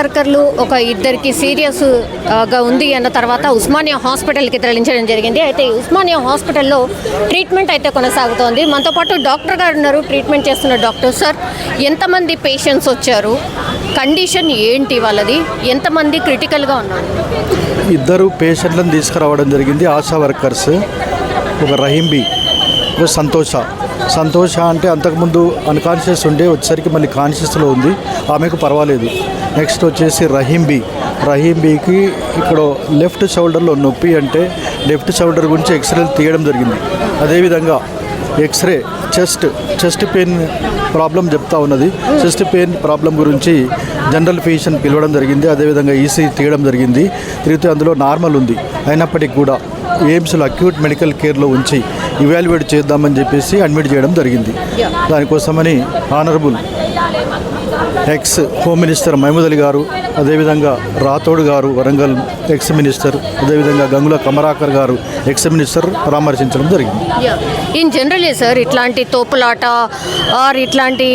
వర్కర్లు ఒక ఇద్దరికి సీరియస్గా ఉంది అన్న తర్వాత ఉస్మానియా హాస్పిటల్కి తరలించడం జరిగింది. అయితే ఉస్మానియా హాస్పిటల్లో ట్రీట్మెంట్ అయితే కొనసాగుతోంది. మనతో పాటు డాక్టర్ గారు ఉన్నారు. ట్రీట్మెంట్ చేస్తున్న డాక్టర్ సార్ ఎంతమంది పేషెంట్స్ వచ్చారు? కండిషన్ ఏంటి వాళ్ళది? ఎంతమంది క్రిటికల్గా ఉన్నారు? ఇద్దరు పేషెంట్లను తీసుకురావడం జరిగింది ఆశా వర్కర్స్ ఒక రహీంబి సంతోష. సంతోష అంటే అంతకుముందు అన్కాన్షియస్ ఉండే వచ్చేసరికి మళ్ళీ కాన్షియస్లో ఉంది. ఆమెకు పర్వాలేదు. నెక్స్ట్ వచ్చేసి రహీంబి రహీంబీకి ఇక్కడ లెఫ్ట్ షోల్డర్లో నొప్పి అంటే లెఫ్ట్ షోల్డర్ గురించి ఎక్స్రేలు తీయడం జరిగింది. అదేవిధంగా X-ray chest chest pain problem చెప్తా ఉన్నది. చెస్ట్ పెయిన్ ప్రాబ్లం గురించి జనరల్ ఫిజిషియన్ పిలవడం జరిగింది. అదేవిధంగా ఈసీ తీయడం జరిగింది. తిరిగితే అందులో నార్మల్ ఉంది. అయినప్పటికీ కూడా ఎయిమ్స్లో అక్యూట్ మెడికల్ కేర్లో ఉంచి ఇవాల్యుయేట్ చేద్దామని చెప్పేసి అడ్మిట్ చేయడం జరిగింది. దానికోసమని honourable ex home minister Mahmood Ali గారు అదేవిధంగా రాథోడ్ గారు వరంగల్ ఎక్స్ మినిస్టర్ అదేవిధంగా గంగుల కమరాకర్ గారు ఎక్స్ మినిస్టర్ పరామర్శించడం జరిగింది. ఇన్ జనరలీ సార్ ఇట్లాంటి తోపులాట ఆర్ ఇట్లాంటి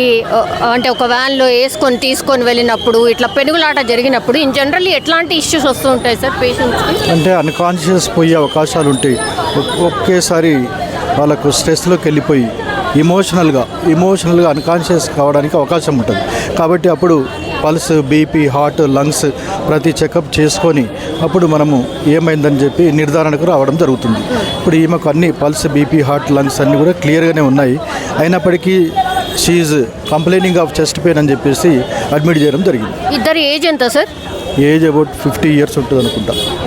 అంటే ఒక వ్యాన్లో వేసుకొని తీసుకొని వెళ్ళినప్పుడు ఇట్లా పెనుగులాట జరిగినప్పుడు ఇన్ జనరల్లీ ఎట్లాంటి ఇష్యూస్ వస్తూ ఉంటాయి సార్ పేషెంట్స్కి అంటే అన్కాన్షియస్ పోయే అవకాశాలు ఉంటాయి ఒక్- ఒకేసారి వాళ్ళకు స్ట్రెస్లోకి వెళ్ళిపోయి ఇమోషనల్గా ఇమోషనల్గా అన్కాన్షియస్ కావడానికి అవకాశం ఉంటుంది. కాబట్టి అప్పుడు పల్స్ బీపీ హార్ట్ లంగ్స్ ప్రతి చెకప్ చేసుకొని అప్పుడు మనము ఏమైందని చెప్పి నిర్ధారణకు రావడం జరుగుతుంది. ఇప్పుడు ఈమెకు అన్ని పల్స్ బీపీ హార్ట్ లంగ్స్ అన్నీ కూడా క్లియర్గానే ఉన్నాయి. అయినప్పటికీ she complaining of chest pain అని చెప్పేసి అడ్మిట్ చేయడం జరిగింది. ఇద్దరు ఏజ్ ఎంత sir? Age about fifty years ఉంటుంది అనుకుంటా ఆమె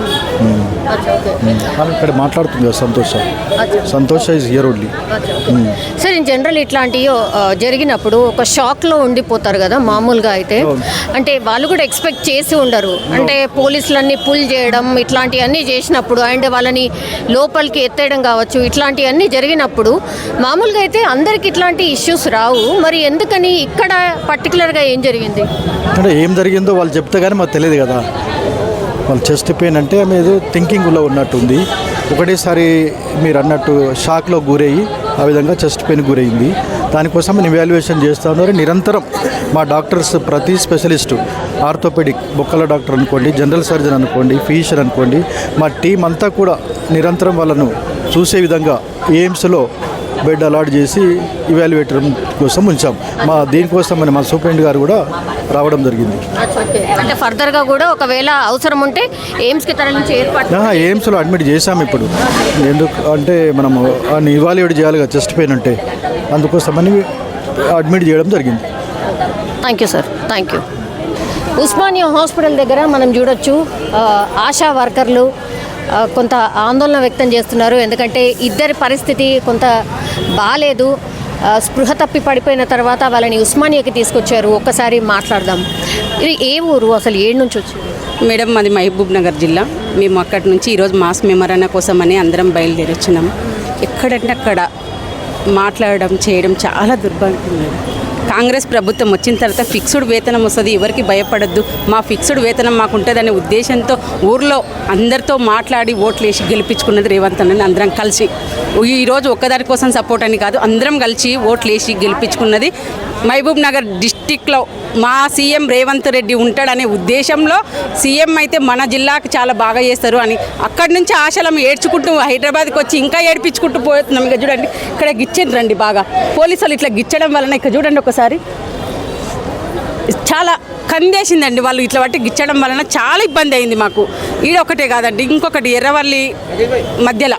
ఇక్కడ మాట్లాడుతుంది Santosha. Santosha is year only sir in general ఇట్లాంటివి జరిగినప్పుడు ఒక షాక్లో ఉండిపోతారు కదా మామూలుగా అయితే. అంటే వాళ్ళు కూడా ఎక్స్పెక్ట్ చేసి ఉండరు. అంటే పోలీసులన్నీ పుల్ చేయడం ఇట్లాంటివన్నీ చేసినప్పుడు అండ్ వాళ్ళని లోపలికి ఎత్తేయడం కావచ్చు ఇట్లాంటివన్నీ జరిగినప్పుడు మామూలుగా అయితే అందరికి ఇట్లాంటి ఇష్యూస్ రావు. మరి ఎందుకని ఇక్కడ పర్టికులర్గా ఏం జరిగింది? అంటే ఏం జరిగిందో వాళ్ళు చెప్తే కానీ మాకు తెలియదు కదా. వాళ్ళు చెస్ట్ పెయిన్ అంటే మీరు థింకింగ్లో ఉన్నట్టుంది. ఒకటేసారి మీరు అన్నట్టు షాక్లో గురయ్యి ఆ విధంగా చెస్ట్ పెయిన్ గురైంది. దానికోసం నేను ఇవాల్యుయేషన్ చేస్తూ ఉన్నారు నిరంతరం మా డాక్టర్స్ ప్రతి స్పెషలిస్టు ఆర్థోపెడిక్ బొక్కల డాక్టర్ అనుకోండి జనరల్ సర్జన్ అనుకోండి ఫిజిషియన్ అనుకోండి మా టీం అంతా కూడా నిరంతరం వాళ్ళను చూసే విధంగా ఎయిమ్స్లో బెడ్ అలాట్ చేసి ఇవాల్యుయేటర్ కోసం ఉంచాం. మా దీనికోసం మన మా సూపరింట్ గారు కూడా రావడం జరిగింది. అంటే ఫర్దర్గా కూడా ఒకవేళ అవసరం ఉంటే ఎయిమ్స్కి తరలించి ఏర్పాటు ఎయిమ్స్లో అడ్మిట్ చేశాం ఇప్పుడు. ఎందుకు అంటే మనము ఇవాల్యుయేట్ చేయాలి కదా చెస్ట్ పెయిన్ అంటే అందుకోసమని అడ్మిట్ చేయడం జరిగింది. Thank you sir thank you Osmania hospital దగ్గర మనం చూడొచ్చు ఆశా వర్కర్లు కొంత ఆందోళన వ్యక్తం చేస్తున్నారు. ఎందుకంటే ఇద్దరి పరిస్థితి కొంత బాగాలేదు స్పృహ తప్పి పడిపోయిన తర్వాత వాళ్ళని ఉస్మానియాకి తీసుకొచ్చారు. ఒక్కసారి మాట్లాడదాం. ఇది ఏ ఊరు అసలు? ఏడు నుంచి వచ్చింది? మేడం మాది మహబూబ్ నగర్ జిల్లా. మేము అక్కడి నుంచి ఈరోజు మాస్ కోసం అని అందరం బయలుదేరి వచ్చినాం ఎక్కడంటే అక్కడ మాట్లాడడం చేయడం చాలా దుర్భాగ్యం మేడం. కాంగ్రెస్ ప్రభుత్వం వచ్చిన తర్వాత ఫిక్స్డ్ వేతనం వస్తుంది. ఎవరికి భయపడద్దు. మా ఫిక్స్డ్ వేతనం మాకు ఉంటుందనే ఉద్దేశంతో ఊర్లో అందరితో మాట్లాడి ఓట్లు వేసి గెలిపించుకున్నది రేవంత్ అన్నని అందరం కలిసి. ఈరోజు ఒక్కదాని కోసం సపోర్ట్ అని కాదు అందరం కలిసి ఓట్లు వేసి గెలిపించుకున్నది మహబూబ్ నగర్ డిస్టిక్లో మా సీఎం రేవంత్ రెడ్డి ఉంటాడనే ఉద్దేశంలో సీఎం అయితే మన జిల్లాకి చాలా బాగా చేస్తారు అని అక్కడి నుంచి ఆశలం ఏడ్చుకుంటూ హైదరాబాద్కి వచ్చి ఇంకా ఏడ్పించుకుంటూ పోతున్నాం. ఇక చూడండి ఇక్కడ గిచ్చిండ్రు రండి బాగా. పోలీసులు ఇట్లా గిచ్చడం వలన ఇక్కడ చూడండి ఒకసారి. చాలా కందేసిందండి వాళ్ళు ఇట్లా బట్టి గిచ్చడం వలన చాలా ఇబ్బంది అయింది మాకు. ఈడ ఒకటే కాదండి ఇంకొకటి ఎర్రవల్లి మధ్యలో.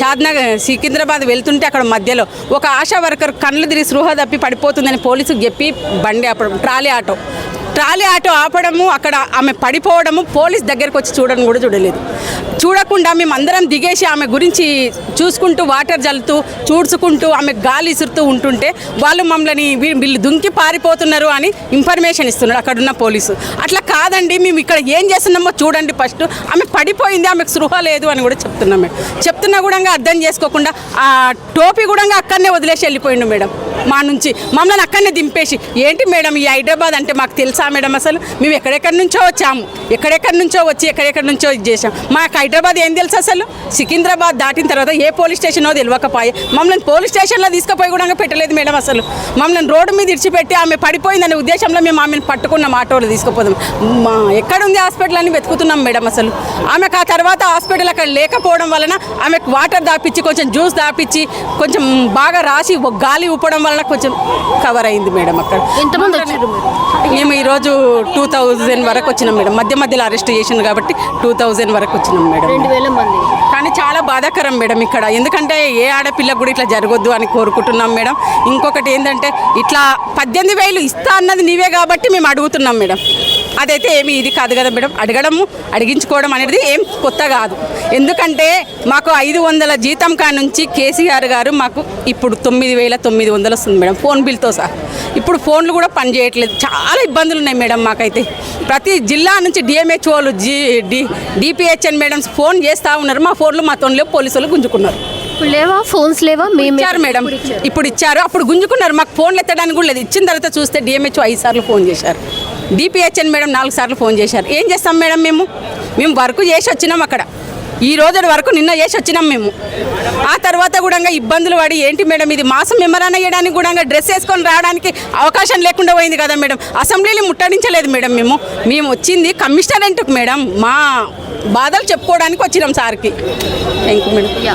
షాద్నగర్ సికింద్రాబాద్ వెళ్తుంటే అక్కడ మధ్యలో. ఒక ఆశా వర్కర్ కళ్ళు తిరిగి స్పృహ తప్పి పడిపోతుందని పోలీసుకు చెప్పి బండి ఆపడం ట్రాలీ ఆటో. ట్రాలీ ఆటో ఆపడము అక్కడ ఆమె పడిపోవడము పోలీస్ దగ్గరకు వచ్చి చూడడం కూడా చూడలేదు. చూడకుండా మేము అందరం దిగేసి ఆమె గురించి చూసుకుంటూ వాటర్ జల్లుతూ చూడ్చుకుంటూ ఆమె గాలి ఇసురుతూ ఉంటుంటే వాళ్ళు మమ్మల్ని వీళ్ళు దుంకి పారిపోతున్నారు అని ఇన్ఫర్మేషన్ ఇస్తున్నారు అక్కడ ఉన్న పోలీసు. అట్లా కాదండి మేము ఇక్కడ ఏం చేస్తున్నామో చూడండి ఫస్ట్. ఆమె పడిపోయింది ఆమెకు సృహ లేదు అని కూడా చెప్తున్నాం మేడం. చెప్తున్నా కూడా అర్థం చేసుకోకుండా ఆ టోపీ కూడా అక్కడనే వదిలేసి వెళ్ళిపోయిండు మేడం. మా నుంచి మమ్మల్ని అక్కడనే దింపేసి ఏంటి మేడం ఈ హైదరాబాద్ అంటే మాకు తెలుసా మేడం అసలు? మేము ఎక్కడెక్కడి నుంచో వచ్చాము. ఎక్కడెక్కడి నుంచో వచ్చి ఎక్కడెక్కడి నుంచో ఇది చేసాం మాకు హైదరాబాద్ ఏం తెలుసు అసలు? సికింద్రాబాద్ దాటిన తర్వాత ఏ పోలీస్ స్టేషనో తెలియకపోయే మమ్మల్ని పోలీస్ స్టేషన్లో తీసుకుపోయి కూడా పెట్టలేదు మేడం అసలు. మమ్మల్ని రోడ్డు మీద ఇడిచిపెట్టి ఆమె పడిపోయిందనే ఉద్దేశంలో మేము ఆమెను పట్టుకున్నాం ఆటోలో తీసుకుపోదాం. మా ఎక్కడుంది హాస్పిటల్ అని వెతుకుతున్నాం మేడం అసలు. ఆమెకు ఆ తర్వాత హాస్పిటల్ అక్కడ లేకపోవడం వలన ఆమెకు వాటర్ దాపిచ్చి కొంచెం జ్యూస్ దాపిచ్చి కొంచెం బాగా రాసి గాలి ఊపడం వలన కొంచెం కవర్ అయింది మేడం అక్కడ. ఎంతమంది వచ్చారు మేము ఈరోజు టూ థౌజండ్ వరకు వచ్చినాం మేడం. మధ్య మధ్యలో అరెస్ట్ చేసింది కాబట్టి టూ థౌజండ్ వరకు వచ్చినాం మేడం. రెండు వేల మంది. కానీ చాలా బాధాకరం మేడం ఇక్కడ. ఎందుకంటే ఏ ఆడపిల్లకు కూడా ఇట్లా జరగొద్దు అని కోరుకుంటున్నాం మేడం. ఇంకొకటి ఏంటంటే ఇట్లా పద్దెనిమిది వేలు ఇస్తా అన్నది నీవే కాబట్టి మేము అడుగుతున్నాం మేడం. అదైతే ఏమి ఇది కాదు కదా మేడం. అడగడము అడిగించుకోవడం అనేది ఏం కొత్త కాదు. ఎందుకంటే మాకు ఐదు వందల జీతం కా నుంచి కేసీఆర్ గారు మాకు ఇప్పుడు తొమ్మిది వేల తొమ్మిది వందలు వస్తుంది మేడం ఫోన్ బిల్తో సహా. ఇప్పుడు ఫోన్లు కూడా పనిచేయట్లేదు చాలా ఇబ్బందులు ఉన్నాయి మేడం మాకైతే. ప్రతి జిల్లా నుంచి డిఎంహెచ్ఓలు G D DPHN madams phone చేస్తూ ఉన్నారు. మా ఫోన్లు మా తోన్లో పోలీసులు గుంజుకున్నారు. ఇప్పుడు లేవా? ఫోన్స్ లేవా? మేము ఇచ్చారు మేడం. ఇప్పుడు ఇచ్చారు. అప్పుడు గుంజుకున్నారు. మాకు ఫోన్లు ఎత్తడానికి కూడా లేదు. ఇచ్చిన తర్వాత చూస్తే డిఎంహెచ్ ఐదు సార్లు ఫోన్ చేశారు. డిపిహెచ్ఎన్ మేడం నాలుగు సార్లు ఫోన్ చేశారు. ఏం చేస్తాం మేడం మేము? మేము వర్క్ చేసి వచ్చినాం అక్కడ. ఈ రోజు వరకు నిన్న చేసి వచ్చినాం మేము. ఆ తర్వాత కూడా ఇబ్బందులు పడి ఏంటి మేడం ఇది మాసం మెమరాన్ అయ్యడానికి కూడా డ్రెస్ వేసుకొని రావడానికి అవకాశం లేకుండా పోయింది కదా మేడం. అసెంబ్లీని ముట్టడించలేదు మేడం మేము. మేము వచ్చింది కమిషనరెంట్కి మేడం. మా బాధలు చెప్పుకోవడానికి వచ్చినాం సార్కి. Thank you madam. యా.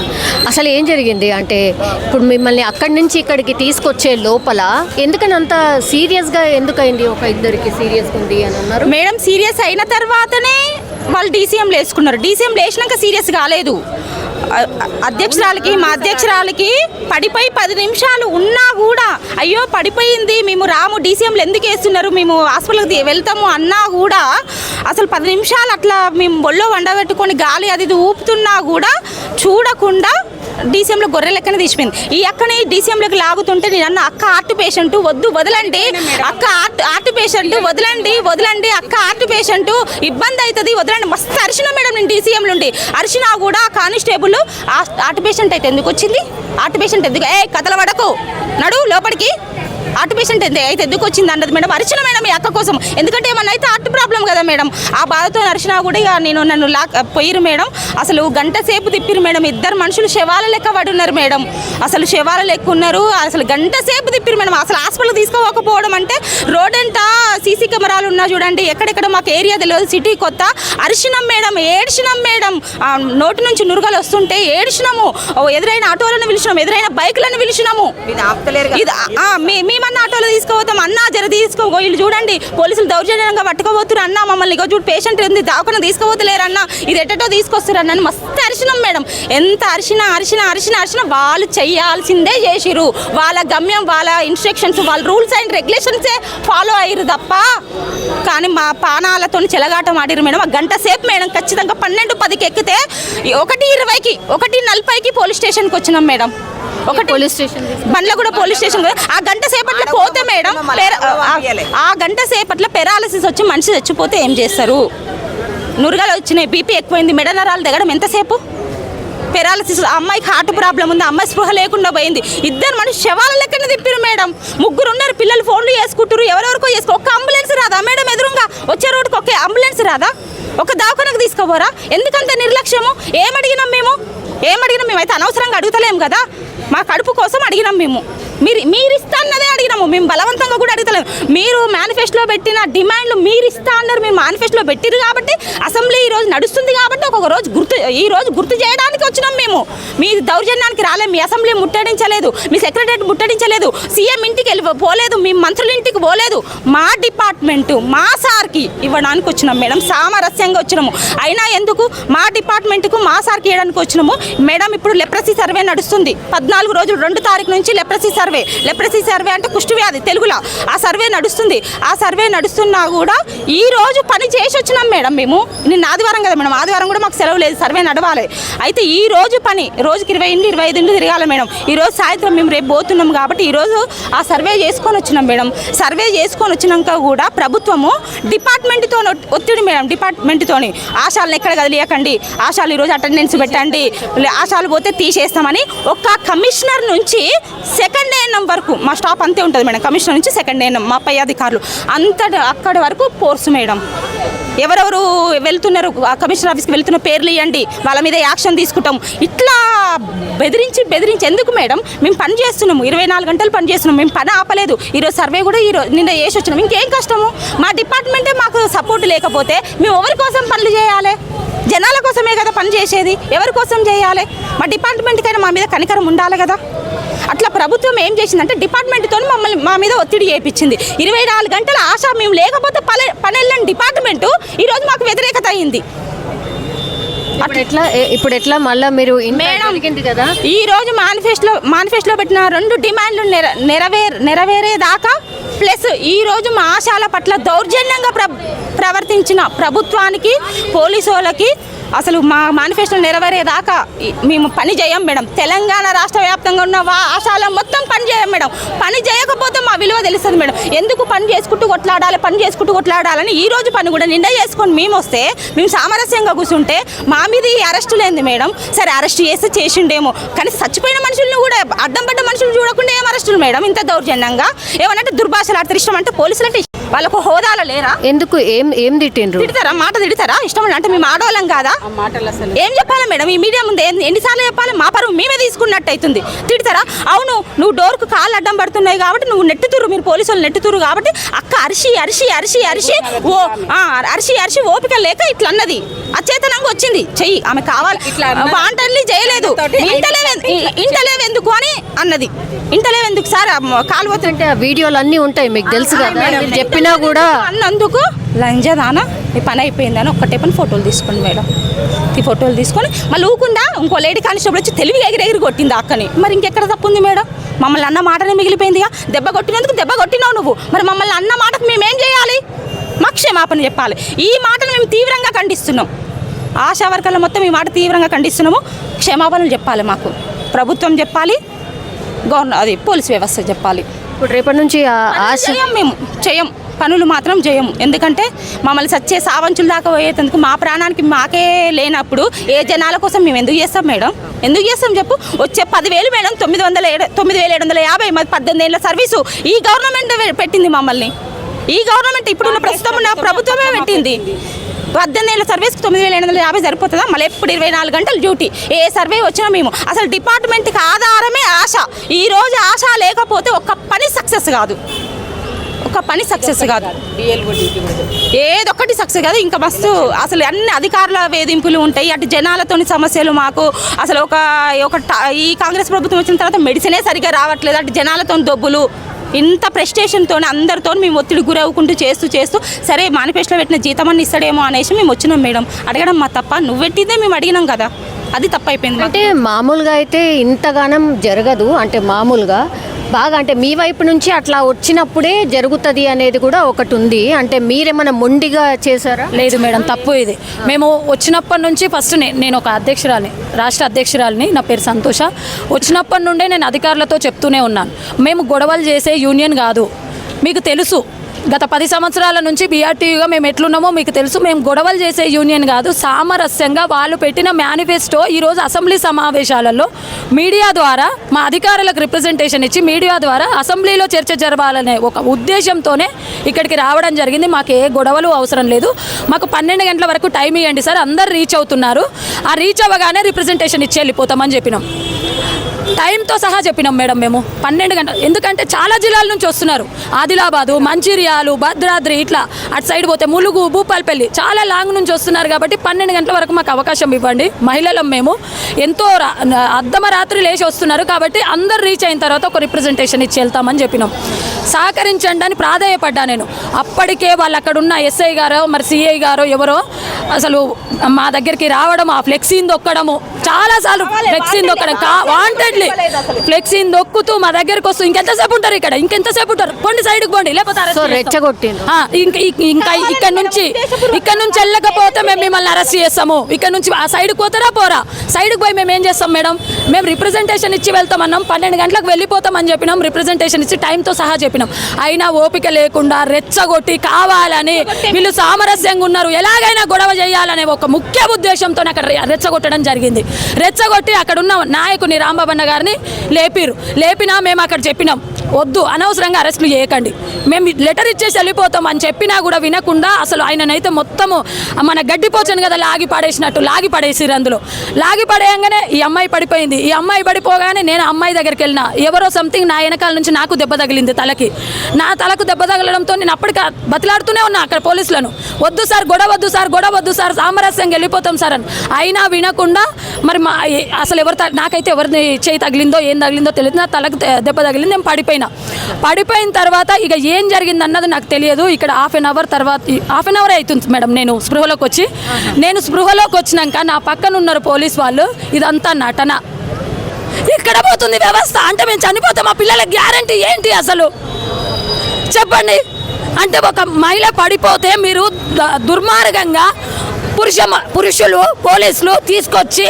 అసలు ఏం జరిగింది? అంటే ఇప్పుడు మిమ్మల్ని అక్కడి నుంచి ఇక్కడికి తీసుకొచ్చే లోపల ఎందుకని అంత సీరియస్గా ఎందుకైంది ఒక ఇద్దరికి సీరియస్గా ఉంది అని అన్నారు? మేడం సీరియస్ అయిన తర్వాతనే వాళ్ళు డీసీఎంలు వేసుకున్నారు. డీసీఎం వేసినాక సీరియస్ కాలేదు. అధ్యక్షురాలకి మా అధ్యక్షురాలకి పడిపోయి పది నిమిషాలు ఉన్నా కూడా అయ్యో పడిపోయింది మేము రాము డీసీఎంలు ఎందుకు వేస్తున్నారు మేము హాస్పిటల్కి వెళ్తాము అన్నా కూడా అసలు పది నిమిషాలు అట్లా మేము ఒళ్ళో వండబెట్టుకొని గాలి అది ఇది ఊపుతున్నా కూడా చూడకుండా డీసీఎంలో గొర్రె లెక్కన తీసిపోయింది. ఈ అక్కని డీసీఎంలోకి లాగుతుంటే నేను అన్న అక్క హార్ట్ పేషెంట్ వద్దు వదలండి. అక్క హార్ట్ హార్ట్ పేషెంట్ వదలండి వదలండి. అక్క హార్ట్ పేషెంట్ ఇబ్బంది అవుతుంది వదలండి. మస్తు అరిచిన మేడం నేను డీసీఎం నుండి. అరిచినా కూడా కానిస్టేబుల్ హార్ట్ పేషెంట్ అయితే ఎందుకు వచ్చింది? హార్ట్ పేషెంట్ ఎందుకు? ఏ కథల పడకు. నడు లోపలికి. హార్ట్ పేషెంట్ ఎంత అయితే ఎందుకు వచ్చింది అన్నది మేడం? అరిచిన మేడం ఈ అక్క కోసం. ఎందుకంటే ఏమన్నా అయితే హార్ట్ ప్రాబ్లం కదా మేడం. ఆ బాధతో అరిచినా కూడా నేను నన్ను లా పోయిరు మేడం. అసలు గంట సేపు తిప్పిరు మేడం. ఇద్దరు మనుషులు శవాల లెక్క పడి ఉన్నారు మేడం. అసలు శవాల లెక్క ఉన్నారు. అసలు గంట సేపు తిప్పిరు మేడం. అసలు హాస్పిటల్ తీసుకోకపోవడం అంటే రోడ్ అంట సీసీ కెమెరాలు ఉన్నా చూడండి. ఎక్కడెక్కడ మాకు ఏరియా తెలియదు. సిటీ కొత్త. అరిచినాం మేడం ఏడ్చినాం మేడం. నోటి నుంచి నురగలు వస్తుంటే ఏడ్చినాము. ఎదురైన ఆటోలను పిలిచినాము. ఎదురైన బైకులను పిలిచినాము. ఇది మీ మేమన్న ఆటోలో తీసుకోపోతాం? అన్నా జర తీసుకో వీళ్ళు చూడండి పోలీసులు దౌర్జన్యంగా పట్టుకోబోతున్నారు అన్న. మమ్మల్ని చూడు పేషెంట్ ఉంది దాకుండా తీసుకోబోతలేరు ఇది ఎట్టటో తీసుకొస్తారన్న అని మస్తు అరిచినాం మేడం. ఎంత అరిచినా అరిశిన అరిశిన అరిశిన వాళ్ళు చేయాల్సిందే చేసిరు వాళ్ళ గమ్యం వాళ్ళ ఇన్స్ట్రక్షన్స్ వాళ్ళ రూల్స్ అండ్ రెగ్యులేషన్సే ఫాలో అయ్యారు తప్ప. కానీ మా పానాలతో చెలగాటం ఆడిరు మేడం. ఆ గంట సేపు మేడం ఖచ్చితంగా పన్నెండు పదికి ఎక్కితే ఒకటి ఇరవైకి ఒకటి నలభైకి పోలీస్ స్టేషన్కి వచ్చినాం మేడం. ఒకటి పోలీస్ స్టేషన్ బండ్ల కూడా పోలీస్ స్టేషన్ ఆ గంట సేపట్లో పోతే మేడం ఆ- గంట సేపట్లో పెరాలసిస్ వచ్చి మనిషి చచ్చిపోతే ఏం చేస్తారు? నురగలు వచ్చినాయి బీపీ ఎక్కువైంది మెడ నరాలు దిగడం ఎంతసేపు? పెరాలసిస్ అమ్మాయికి హార్ట్ ప్రాబ్లం ఉంది అమ్మాయి స్పృహ లేకుండా పోయింది. ఇద్దరు మనిషి శవాల లెక్కన తిప్పారు మేడం. ముగ్గురు ఉన్నారు పిల్లలు ఫోన్లు చేసుకుంటారు ఎవరెవరికో చేసుకో ఒక్క అంబులెన్స్ రాదా? మేడం ఎదురుగా వచ్చే రోడ్డుకి ఒకే అంబులెన్స్ రాదా? ఒక దవాఖానకు తీసుకోపోరా? ఎందుకంత నిర్లక్ష్యము? ఏం అడిగినాం మేము? ఏం అడిగినాం మేము అయితే అనవసరంగా అడుగుతలేం కదా? మా కడుపు కోసం అడిగినాం మేము. మీరు మీరు ఇస్తా అన్నదే అడిగినాము. మేము బలవంతంగా కూడా అడుగుతలేము మీరు మేనిఫెస్టోలో పెట్టిన డిమాండ్లు మీరు ఇస్తా అన్నారు. మీరు మేనిఫెస్టోలో పెట్టిరు కాబట్టి అసెంబ్లీ ఈ రోజు నడుస్తుంది కాబట్టి ఒక్కొక్క రోజు గుర్తు ఈ రోజు గుర్తు చేయడానికి వచ్చినాం మేము. మీ దౌర్జన్యానికి రాలేదు మీ అసెంబ్లీ ముట్టడించలేదు. మీ సెక్రటరీ ముట్టడించలేదు. సీఎం ఇంటికి వెళ్ళి పోలేదు. మీ మంత్రుల ఇంటికి పోలేదు. మా డిపార్ట్మెంట్ మా సార్కి ఇవ్వడానికి వచ్చినాం మేడం. సామరస్యంగా వచ్చినాము. అయినా ఎందుకు? మా డిపార్ట్మెంట్కు మా సార్కి ఇవ్వడానికి వచ్చినాము. మేడం ఇప్పుడు లెప్రసీ సర్వే నడుస్తుంది. పద్నాలుగు రోజులు రెండు తారీఖు నుంచి leprosy survey survey. Leprosy survey అంటే కుష్టి వ్యాధి తెలుగులో. ఆ సర్వే నడుస్తుంది. ఆ సర్వే నడుస్తున్నా కూడా ఈ రోజు పని చేసి వచ్చినాం మేడం మేము. నిన్న ఆదివారం కదా మేడం. ఆదివారం కూడా మాకు సెలవు లేదు. సర్వే నడవాలి. అయితే ఈ రోజు పని రోజుకి ఇరవై ఇండ్లు ఇరవై ఐదు ఇండ్లు తిరగాలి మేడం. ఈరోజు సాయంత్రం మేము రేపు పోతున్నాం కాబట్టి ఈరోజు ఆ సర్వే చేసుకొని వచ్చినాం మేడం. సర్వే చేసుకొని వచ్చినాక కూడా ప్రభుత్వము డిపార్ట్మెంట్తో ఒత్తిడి మేడం. డిపార్ట్మెంట్తోని ఆశాలను ఎక్కడ కదిలియకండి. ఆశాలు ఈరోజు అటెండెన్స్ పెట్టండి. ఆశాలు పోతే తీసేస్తామని ఒక కమిషనర్ నుంచి సెకండ్ సెకండ్ ఏఎన్ఎం వరకు మా స్టాప్ అంతే ఉంటుంది మేడం. కమిషనర్ నుంచి సెకండ్ ఏఎన్ఎం మా పై అధికారులు. అంత అక్కడి వరకు ఫోర్స్ మేడం. ఎవరెవరు వెళ్తున్నారు ఆ కమిషనర్ ఆఫీస్కి వెళ్తున్న పేర్లు ఇవ్వండి వాళ్ళ మీద యాక్షన్ తీసుకుంటాం ఇట్లా బెదిరించి బెదిరించి ఎందుకు మేడం? మేము పని చేస్తున్నాము. ఇరవై నాలుగు గంటలు పని చేస్తున్నాం మేము పని ఆపలేదు. ఈరోజు సర్వే కూడా ఈరోజు నిన్న చేసి వచ్చినాం ఇంకేం కష్టము? మా డిపార్ట్మెంటే మాకు సపోర్ట్ లేకపోతే మేము ఎవరి కోసం పనులు చేయాలి? జనాల కోసమే కదా పని చేసేది? ఎవరి కోసం చేయాలి? మా డిపార్ట్మెంట్కైనా మా మీద కనికరం ఉండాలి కదా? అట్లా ప్రభుత్వం ఏం చేసిందంటే డిపార్ట్మెంట్తో మమ్మల్ని మా మీద ఒత్తిడి చేయించింది ఇరవై నాలుగు గంటల ఆశ మేము లేకపోతే పని పని వెళ్ళని డిపార్ట్మెంటు ఈరోజు మాకు వ్యతిరేకత అయింది. ఇప్పుడు ఎట్లా ఇప్పుడు ఎట్లా మళ్ళీ మీరు మేడం. కదా? ఈ రోజు మేనిఫెస్టోలో మేనిఫెస్టోలో పెట్టిన రెండు డిమాండ్లు నెర నెరవేర్ నెరవేరేదాకా ప్లస్ ఈ రోజు మా ఆశాల పట్ల దౌర్జన్యంగా ప్ర ప్రవర్తించిన ప్రభుత్వానికి పోలీసు వాళ్ళకి అసలు మా మేనిఫెస్టో నెరవేరేదాకా మేము పని చేయం మేడం. తెలంగాణ రాష్ట్ర వ్యాప్తంగా ఉన్న ఆశాల మొత్తం పని చేయం మేడం. పని చేయకపోతే మా విలువ తెలుస్తుంది మేడం. ఎందుకు పని చేసుకుంటూ కొట్లాడాలి పని చేసుకుంటూ కొట్లాడాలని ఈ రోజు పని కూడా నిండా చేసుకొని మేము వస్తే మేము సామరస్యంగా కూర్చుంటే మా మీద ఈ అరెస్ట్ లేనిది మేడం. సరే అరెస్ట్ చేస్తే చేసిండేమో. కానీ చచ్చిపోయిన మనుషులను కూడా అడ్డం పడ్డ మనుషులు చూడకుండా ఏం అరెస్టులు మేడం? ఇంత దౌర్జన్యంగా. ఏమనంటే దుర్భాషలు ఆడితే ఇష్టం అంటే పోలీసులు అంటే వాళ్ళకు హోదాలో లేరా? ఎందుకు? ఏం ఏం తిట్టిండ్రు? తిడతారా? మాట తిడతారా? ఇష్టం అంటే మేము ఆడవాళ్ళం కాదా? ఆ మాటలు అసలు. ఏం చెప్పాలి మేడం? ఈ మీడియా ముందు ఎన్ని- ఎన్నిసార్లు చెప్పాలి? మా పరువు మేమే తీసుకున్నట్టు అవుతుంది తిడతారా? అవును నువ్వు డోర్కు కాళ్ళు అడ్డం పడుతున్నాయి కాబట్టి నువ్వు నెట్టుతురు మీరు పోలీసు వాళ్ళు నెట్టుతురు కాబట్టి అక్క అరిసి అరిసి అరిసి అరిసి ఓ ఆ, అరిసి అరిసి ఓపిక లేక ఇట్లా అన్నది అచేతనంగా వచ్చింది. చెయ్యి ఆమె కావాలి. ఇట్లా. వాంటర్లీ చేయలేదు. ఇంటలేవు ఇంటలేవెందుకు అని అన్నది. ఇంటలేవెందుకు సార్? కాలు పోతుంటే వీడియోలు అన్నీ ఉంటాయి మీకు తెలుసు కదా. మీరు చెప్పినా కూడా అన్నందుకు లంజదానా మీ పని అయిపోయిందని ఒక్కటే పని ఫోటోలు తీసుకోండి మేడం. ఈ ఫోటోలు తీసుకొని మళ్ళీ ఊకుందా? ఇంకో లేడీ కానిస్టేబుల్ వచ్చి తెలివి ఎగిరి ఎగిరి కొట్టింది అక్కని. మరి ఇంకెక్కడ తప్పు ఉంది మేడం? మమ్మల్ని అన్న మాటనే మిగిలిపోయిందిగా? దెబ్బ కొట్టినందుకు దెబ్బ కొట్టినావు నువ్వు. మరి మమ్మల్ని అన్న మాటకు మేమేం చేయాలి? మాకు క్షమాపణ చెప్పాలి. ఈ మాటను మేము తీవ్రంగా ఖండిస్తున్నాం. ఆశా వర్కర్లు మొత్తం ఈ మాట తీవ్రంగా ఖండిస్తున్నాము. క్షమాపణలు చెప్పాలి మాకు. ప్రభుత్వం చెప్పాలి. గవర్న అది పోలీస్ వ్యవస్థ చెప్పాలి. ఇప్పుడు రేపటి నుంచి మేము. చేయం. పనులు మాత్రం చేయము ఎందుకంటే మమ్మల్ని సచ్చే సావంచుల దాకా పోయేందుకు మా ప్రాణానికి మాకే లేనప్పుడు ఏ జనాల కోసం మేము ఎందుకు చేస్తాం మేడం? ఎందుకు చేస్తాం చెప్పు? వచ్చే పదివేలు మేడం తొమ్మిది వందల ఏడు తొమ్మిది వేల ఏడు వందల యాభై మరి పద్దెనిమిది ఏళ్ళ సర్వీసు. ఈ గవర్నమెంట్ పెట్టింది మమ్మల్ని. ఈ గవర్నమెంట్ ఇప్పుడున్న ప్రస్తుతం ఉన్న ప్రభుత్వమే పెట్టింది. పద్దెనిమిది ఏళ్ళ సర్వీస్కి తొమ్మిది వేల ఎనిమిది వందల యాభై సరిపోతుందా? మళ్ళీ ఎప్పుడు ఇరవై నాలుగు గంటలు డ్యూటీ? ఏ సర్వే వచ్చినా మేము. అసలు డిపార్ట్మెంట్కి ఆధారమే ఆశ. ఈ రోజు ఆశ లేకపోతే ఒక్క పని సక్సెస్ కాదు. ఒక పని సక్సెస్ కాదు. ఏదొక్కటి సక్సెస్ కాదు. ఇంకా మస్తు అసలు అన్ని అధికారుల వేధింపులు ఉంటాయి. అటు జనాలతోని సమస్యలు మాకు అసలు ఒక ఒక ట- ఈ కాంగ్రెస్ ప్రభుత్వం వచ్చిన తర్వాత మెడిసినే సరిగా రావట్లేదు. అటు జనాలతో దొబ్బులు ఇంత ప్రెస్టేషన్తో అందరితో మేము ఒత్తిడి గురవుకుంటూ చేస్తూ చేస్తూ సరే మేనిఫెస్టోలో పెట్టిన జీతం అని ఇస్తాడేమో అనేసి మేము వచ్చినాం మేడం. అడగడం మా తప్ప. నువ్వు పెట్టిందే మేము అడిగినాం కదా. అది తప్పు అయిపోయింది మాకు. అంటే మామూలుగా అయితే ఇంతగానం జరగదు. అంటే మామూలుగా బాగా అంటే మీ వైపు నుంచి అట్లా వచ్చినప్పుడే జరుగుతుంది అనేది కూడా ఒకటి ఉంది. అంటే మీరేమైనా మొండిగా చేశారా? లేదు మేడం తప్పు ఇది. మేము వచ్చినప్పటి నుంచి ఫస్ట్ నేను ఒక అధ్యక్షురాలిని రాష్ట్ర అధ్యక్షురాలిని నా పేరు సంతోష. వచ్చినప్పటి నుండే నేను అధికారులతో చెప్తూనే ఉన్నాను. మేము గొడవలు చేసే యూనియన్ కాదు. మీకు తెలుసు గత పది సంవత్సరాల నుంచి బీఆర్టీయూగా మేము ఎట్లున్నామో మీకు తెలుసు. మేము గొడవలు చేసే యూనియన్ కాదు సామరస్యంగా వాళ్ళు పెట్టిన మేనిఫెస్టో ఈరోజు అసెంబ్లీ సమావేశాలలో మీడియా ద్వారా మా అధికారులకు రిప్రజెంటేషన్ ఇచ్చి మీడియా ద్వారా అసెంబ్లీలో చర్చ జరపాలనే ఒక ఉద్దేశంతోనే ఇక్కడికి రావడం జరిగింది. మాకు ఏ గొడవలు అవసరం లేదు. మాకు పన్నెండు గంటల వరకు టైం ఇవ్వండి సార్. అందరు రీచ్ అవుతున్నారు. ఆ రీచ్ అవ్వగానే రిప్రజెంటేషన్ ఇచ్చి వెళ్ళిపోతామని చెప్పినాం. టైంతో సహా చెప్పినాం మేడం మేము. పన్నెండు గంటలు ఎందుకంటే చాలా జిల్లాల నుంచి వస్తున్నారు. ఆదిలాబాదు మంచిర్యాలు భద్రాద్రి ఇట్లా అటు సైడ్ పోతే ములుగు భూపాలపల్లి చాలా లాంగ్ నుంచి వస్తున్నారు కాబట్టి పన్నెండు గంటల వరకు మాకు అవకాశం ఇవ్వండి. మహిళలం మేము. ఎంతో రా- అర్ధమ రాత్రి లేచి వస్తున్నారు కాబట్టి అందరు రీచ్ అయిన తర్వాత ఒక రిప్రజెంటేషన్ ఇచ్చి వెళ్తామని చెప్పినాం. సహకరించండి అని ప్రాధాయపడ్డా నేను. అప్పటికే వాళ్ళు అక్కడ ఉన్న ఎస్ఐ గారో మరి సిఐ గారో ఎవరో అసలు మా దగ్గరికి రావడం ఆ ఫ్లెక్సీని దొక్కడము చాలాసార్లు ఫ్లెక్సీని దొక్కడం కా వాంటెడ్లీ ఫ్లెక్సీని దొక్కుతూ మా దగ్గరికి వస్తూ ఇంకెంతసేపు ఉంటారు ఇక్కడ? ఇంకెంతసేపు ఉంటారు? పోండి సైడ్కి పోండి లేకపోతే ఇక- ఇంకా ఇక్కడ నుంచి ఇక్కడ నుంచి వెళ్ళకపోతే మేము మిమ్మల్ని అరెస్ట్ చేస్తాము. ఇక్కడ నుంచి ఆ సైడ్కి పోతారా? పోరా. సైడ్కి పోయి మేము ఏం చేస్తాం మేడం? మేము రిప్రజెంటేషన్ ఇచ్చి వెళ్తామన్నాం. పన్నెండు గంటలకు వెళ్ళిపోతామని చెప్పినాం. రిప్రజెంటేషన్ ఇచ్చి టైంతో సహా చెప్పినాం. చెప్పినాం. అయినా ఓపిక లేకుండా రెచ్చగొట్టి కావాలని వీళ్ళు సామరస్యంగా ఉన్నారు. ఎలాగైనా గొడవ చేయాలనే ఒక ముఖ్య ఉద్దేశంతో అక్కడ రెచ్చగొట్టడం జరిగింది. రెచ్చగొట్టి అక్కడ ఉన్న నాయకుని రాంబాబన్న గారిని లేపిరు లేపినా మేము అక్కడ చెప్పినాం వద్దు అనవసరంగా అరెస్టులు చేయకండి. మేము లెటర్ ఇచ్చేసి వెళ్ళిపోతాం అని చెప్పినా కూడా వినకుండా అసలు ఆయననైతే మొత్తము మన గడ్డిపోచను కదా లాగి పడేసినట్టు లాగి పడేసిరు అందులో. లాగి పడేయంగానే ఈ అమ్మాయి పడిపోయింది. ఈ అమ్మాయి పడిపోగానే నేను అమ్మాయి దగ్గరికి వెళ్ళిన ఎవరో సంథింగ్ నా వెనకాల నుంచి నాకు దెబ్బ తగిలింది తలకి. నా తలకు దెబ్బ తగలడంతో నేను అప్పటికి బతిలాడుతూనే ఉన్నా అక్కడ పోలీసులను. వద్దు సార్ గొడవ వద్దు సార్ గొడవ వద్దు సార్ సామరస్యంగా వెళ్ళిపోతాం సార్ అని. అయినా వినకుండా మరి మా అసలు ఎవరు నాకైతే ఎవరిని చేయి తగిలిందో ఏం తగిలిందో తెలియదు. నా తలకు దెబ్బ తగిలింది నేను పడిపోయినా. పడిపోయిన తర్వాత ఇక ఏం జరిగింది అన్నది నాకు తెలియదు. ఇక్కడ హాఫ్ అన్ అవర్ తర్వాత హాఫ్ అన్ అవర్ అవుతుంది మేడం నేను స్పృహలోకి వచ్చి. నేను స్పృహలోకి వచ్చినాక నా పక్కన ఉన్నారు పోలీస్ వాళ్ళు. ఇదంతా నటన. ఇక్కడ పోతుంది వ్యవస్థ. అంటే మేము చనిపోతాం మా పిల్లల గ్యారంటీ ఏంటి అసలు? చెప్పండి. అంటే ఒక మహిళ పడిపోతే మీరు దుర్మార్గంగా పురుష పురుషులు పోలీసులు తీసుకొచ్చి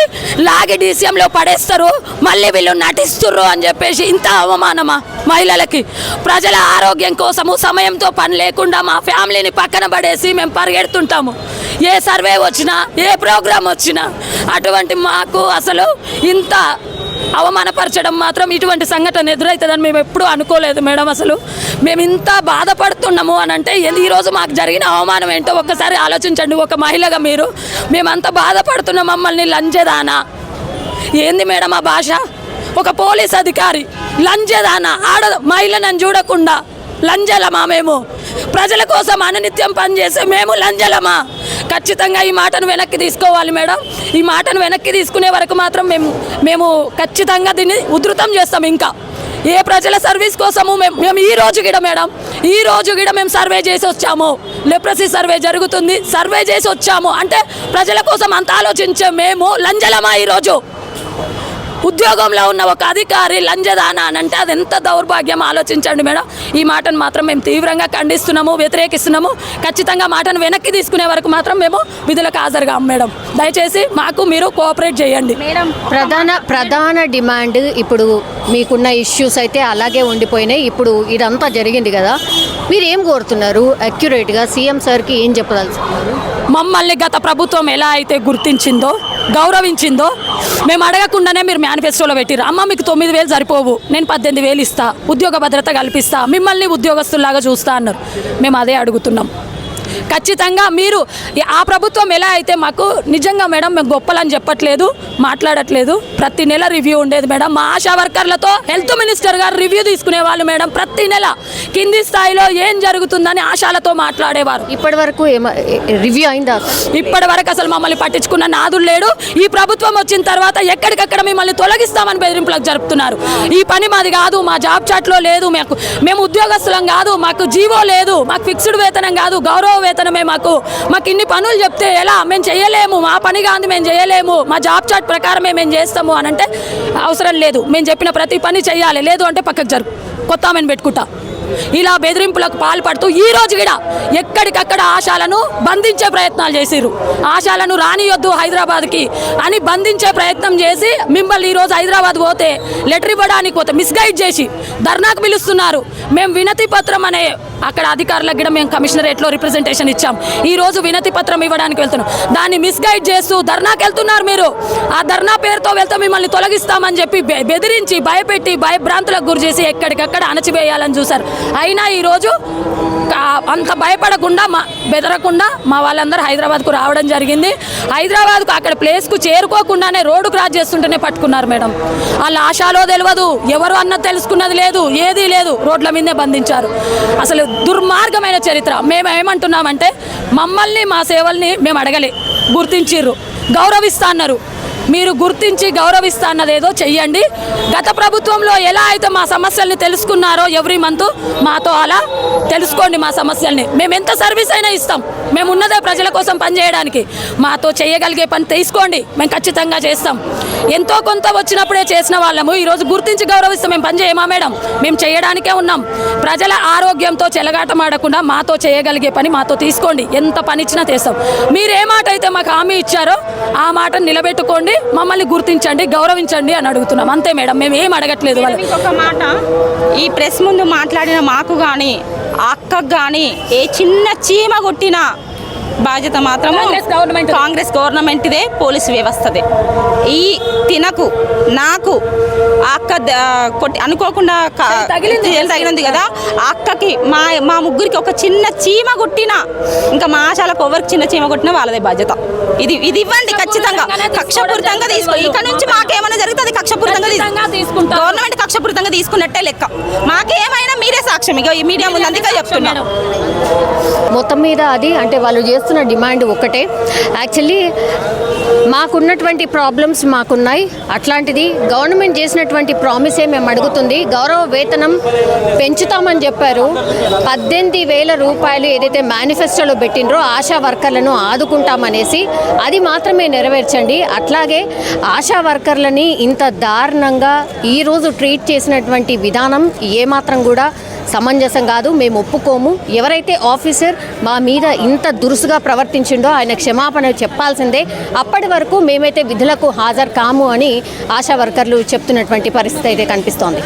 లాగి డీసీఎంలో పడేస్తారు. మళ్ళీ వీళ్ళు నటిస్తుర్రు అని చెప్పేసి ఇంత అవమానమా మహిళలకి? ప్రజల ఆరోగ్యం కోసము సమయంతో పని లేకుండా మా ఫ్యామిలీని పక్కన పడేసి మేము పరిగెడుతుంటాము. ఏ సర్వే వచ్చినా ఏ ప్రోగ్రాం వచ్చినా అటువంటి మాకు అసలు ఇంత అవమానపరచడం మాత్రం ఇటువంటి సంఘటన ఎదురవుతుందని మేము ఎప్పుడూ అనుకోలేదు మేడం అసలు. మేము ఇంత బాధపడుతున్నాము అని అంటే ఏంది ఈరోజు మాకు జరిగిన అవమానం ఏంటో ఒక్కసారి ఆలోచించండి ఒక మహిళగా మీరు. మేమంత బాధపడుతున్నాం మమ్మల్ని లంజదానా? ఏంది మేడం ఆ భాష? ఒక పోలీస్ అధికారి లంచెదానా ఆడ మహిళలను చూడకుండా. లంజలమా మేము? ప్రజల కోసం అననిత్యం పనిచేసే మేము లంజలమా? ఖచ్చితంగా ఈ మాటను వెనక్కి తీసుకోవాలి మేడం. ఈ మాటను వెనక్కి తీసుకునే వరకు మాత్రం మేము మేము ఖచ్చితంగా దీన్ని ఉధృతం చేస్తాం ఇంకా. ఏ ప్రజల సర్వీస్ కోసము మేము మేము ఈ రోజు గిడ మేడం. ఈ రోజు గిడ మేము సర్వే చేసి వచ్చాము. లెప్రసీ సర్వే జరుగుతుంది. సర్వే చేసి వచ్చాము. అంటే ప్రజల కోసం అంత ఆలోచించే మేము లంజలమా ఈరోజు ఉద్యోగంలో ఉన్న ఒక అధికారి లంజదాన అని అంటే అది ఎంత దౌర్భాగ్యం? ఆలోచించండి మేడం. ఈ మాటను మాత్రం మేము తీవ్రంగా ఖండిస్తున్నాము వ్యతిరేకిస్తున్నాము. ఖచ్చితంగా మాటను వెనక్కి తీసుకునే వరకు మాత్రం మేము విధులకు హాజరుగాం మేడం. దయచేసి మాకు మీరు కోఆపరేట్ చేయండి. మేడం ప్రధాన ప్రధాన డిమాండ్ ఇప్పుడు మీకున్న ఇష్యూస్ అయితే అలాగే ఉండిపోయినాయి. ఇప్పుడు ఇదంతా జరిగింది కదా. మీరు ఏం కోరుతున్నారు? అక్యురేట్గా సీఎం సార్కి ఏం చెప్పదలుచుకున్నారు? మమ్మల్ని గత ప్రభుత్వం ఎలా అయితే గుర్తించిందో గౌరవించిందో మేము అడగకుండానే మీరు మేనిఫెస్టోలో పెట్టిరు అమ్మ మీకు తొమ్మిది వేలు సరిపోవు. నేను పద్దెనిమిది వేలు ఇస్తా. ఉద్యోగ భద్రత కల్పిస్తా. మిమ్మల్ని ఉద్యోగస్తుల్లాగా చూస్తా అన్నారు. మేము అదే అడుగుతున్నాం. ఖచ్చితంగా మీరు ఆ ప్రభుత్వం ఎలా అయితే మాకు నిజంగా మేడం మేము గొప్పలని చెప్పట్లేదు మాట్లాడట్లేదు ప్రతి నెల రివ్యూ ఉండేది మేడం. మా ఆశా వర్కర్లతో హెల్త్ మినిస్టర్ గారు రివ్యూ తీసుకునే వాళ్ళు మేడం ప్రతి నెల. కింది స్థాయిలో ఏం జరుగుతుందని ఆశాలతో మాట్లాడేవారు. ఇప్పటి వరకు రివ్యూ అయిందా? ఇప్పటి వరకు అసలు మమ్మల్ని పట్టించుకున్న నాదులు లేడు. ఈ ప్రభుత్వం వచ్చిన తర్వాత ఎక్కడికక్కడ మిమ్మల్ని తొలగిస్తామని బెదిరింపులకు జరుపుతున్నారు. ఈ పని మాది కాదు మా జాబ్ చాట్లో లేదు మాకు మేము ఉద్యోగస్తులం కాదు మాకు జీవో లేదు మాకు ఫిక్స్డ్ వేతనం కాదు గౌరవ వేతనమే మాకు. మాకు ఇన్ని పనులు చెప్తే ఎలా? మేము చేయలేము మా పని కాదు మేము చేయలేము మా జాబ్ చాట్ ప్రకారమే మేము చేస్తాము అని అంటే అవసరం లేదు. మేము చెప్పిన ప్రతి పని చేయాలి లేదు అంటే పక్కకు జరుపు కొత్త ఆమెను పెట్టుకుంటా. ఇలా బెదిరింపులకు పాల్పడుతూ ఈ రోజు కూడా ఎక్కడికక్కడ ఆశాలను బంధించే ప్రయత్నాలు చేసిర్రు. ఆశాలను రానియొద్దు హైదరాబాద్కి అని బంధించే ప్రయత్నం చేసి మిమ్మల్ని ఈరోజు హైదరాబాద్ పోతే లెటర్ ఇవ్వడానికి పోతే మిస్గైడ్ చేసి ధర్నాకు పిలుస్తున్నారు. మేము వినతి పత్రం అనే అక్కడ అధికారులకు కూడా మేము కమిషనరేట్లో రిప్రజెంటేషన్ ఇచ్చాం. ఈ రోజు వినతి పత్రం ఇవ్వడానికి వెళ్తున్నాం. దాన్ని మిస్గైడ్ చేస్తూ ధర్నాకి వెళ్తున్నారు మీరు. ఆ ధర్నా పేరుతో వెళ్తే మిమ్మల్ని తొలగిస్తామని చెప్పి బెదిరించి భయపెట్టి భయభ్రాంతులకు గురి చేసి ఎక్కడికక్కడ అణచివేయాలని చూశారు. అయినా ఈరోజు అంత భయపడకుండా మా బెదరకుండా మా వాళ్ళందరూ హైదరాబాద్కు రావడం జరిగింది. హైదరాబాద్కు అక్కడ ప్లేస్కు చేరుకోకుండానే రోడ్డు క్రాస్ చేస్తుంటేనే పట్టుకున్నారు మేడం. వాళ్ళ ఆశాలో తెలియదు ఎవరు అన్నది తెలుసుకున్నది లేదు ఏదీ లేదు రోడ్ల మీదే బంధించారు. అసలు దుర్మార్గమైన చరిత్ర. మేము ఏమంటున్నామంటే మమ్మల్ని మా సేవల్ని మేము అడగలే గుర్తించిర్రు గౌరవిస్తా అన్నారు మీరు గుర్తించి గౌరవిస్తాన్నదేదో చెయ్యండి. గత ప్రభుత్వంలో ఎలా అయితే మా సమస్యల్ని తెలుసుకున్నారో ఎవ్రీ మంత్ మాతో అలా తెలుసుకోండి మా సమస్యల్ని. మేము ఎంత సర్వీస్ అయినా ఇస్తాం. మేము ఉన్నదే ప్రజల కోసం పనిచేయడానికి. మాతో చేయగలిగే పని తీసుకోండి. మేము ఖచ్చితంగా చేస్తాం. ఎంతో కొంత వచ్చినప్పుడే చేసిన వాళ్ళము. ఈరోజు గుర్తించి గౌరవిస్తాం మేము పని చేయమా మేడం? మేము చేయడానికే ఉన్నాం. ప్రజల ఆరోగ్యంతో చెలగాటమాడకుండా మాతో చేయగలిగే పని మాతో తీసుకోండి. ఎంత పని ఇచ్చినా చేస్తాం. మీరు ఏ మాట అయితే మాకు హామీ ఇచ్చారో ఆ మాటను నిలబెట్టుకోండి. మమ్మల్ని గుర్తించండి గౌరవించండి అని అడుగుతున్నాం. అంతే మేడం మేము ఏం అడగట్లేదు వాళ్ళు. మాట. ఈ ప్రెస్ ముందు మాట్లాడిన మాకు కానీ అక్కకు కానీ ఏ చిన్న చీమ కొట్టినా బాధ్యత మాత్రం కాంగ్రెస్ గవర్నమెంట్. కాంగ్రెస్ గవర్నమెంట్దే పోలీసు వ్యవస్థదే ఈ తినకు నాకు అక్క కొట్టి అనుకోకుండా తగిలింది. తగిలింది కదా అక్కకి మా మా ముగ్గురికి ఒక చిన్న చీమ కొట్టినా ఇంకా మా ఆశాలకు ఎవరికి చిన్న చీమ కొట్టినా వాళ్ళదే బాధ్యత ఇది ఇది ఇవ్వండి ఖచ్చితంగా కక్షపూరితంగా తీసుకో ఇక్కడ నుంచి మాకేమైనా జరిగితే అది కక్షపూరితంగా తీసుకుంటాం. గవర్నమెంట్ కక్షపూరితంగా తీసుకున్నట్టే లెక్క మాకేమైనా సాక్ష్యం. ఇక ఈ మీడియా ముందు అందుకే చెప్తున్నాను మొత్తం మీద అది అంటే వాళ్ళు చేస్తున్న డిమాండ్ ఒకటే యాక్చువల్లీ మాకున్నటువంటి ప్రాబ్లమ్స్ మాకున్నాయి. అట్లాంటిది గవర్నమెంట్ చేసినటువంటి ప్రామిసే మేము అడుగుతుంది. గౌరవ వేతనం పెంచుతామని చెప్పారు. పద్దెనిమిది వేల రూపాయలు ఏదైతే మేనిఫెస్టోలో పెట్టినరో ఆశా వర్కర్లను ఆదుకుంటామనేసి అది మాత్రమే నెరవేర్చండి. అట్లాగే ఆశా వర్కర్లని ఇంత దారుణంగా ఈరోజు ట్రీట్ చేసినటువంటి విధానం ఏమాత్రం కూడా సమంజసం కాదు మేము ఒప్పుకోము. ఎవరైతే ఆఫీసర్ మా మీద ఇంత దురుసుగా ప్రవర్తించిండో ఆయన క్షమాపణ చెప్పాల్సిందే. అప్పటి వరకు మేమైతే విధులకు హాజరు కాము అని ఆశా వర్కర్లు చెప్తున్నటువంటి పరిస్థితి అయితే కనిపిస్తోంది.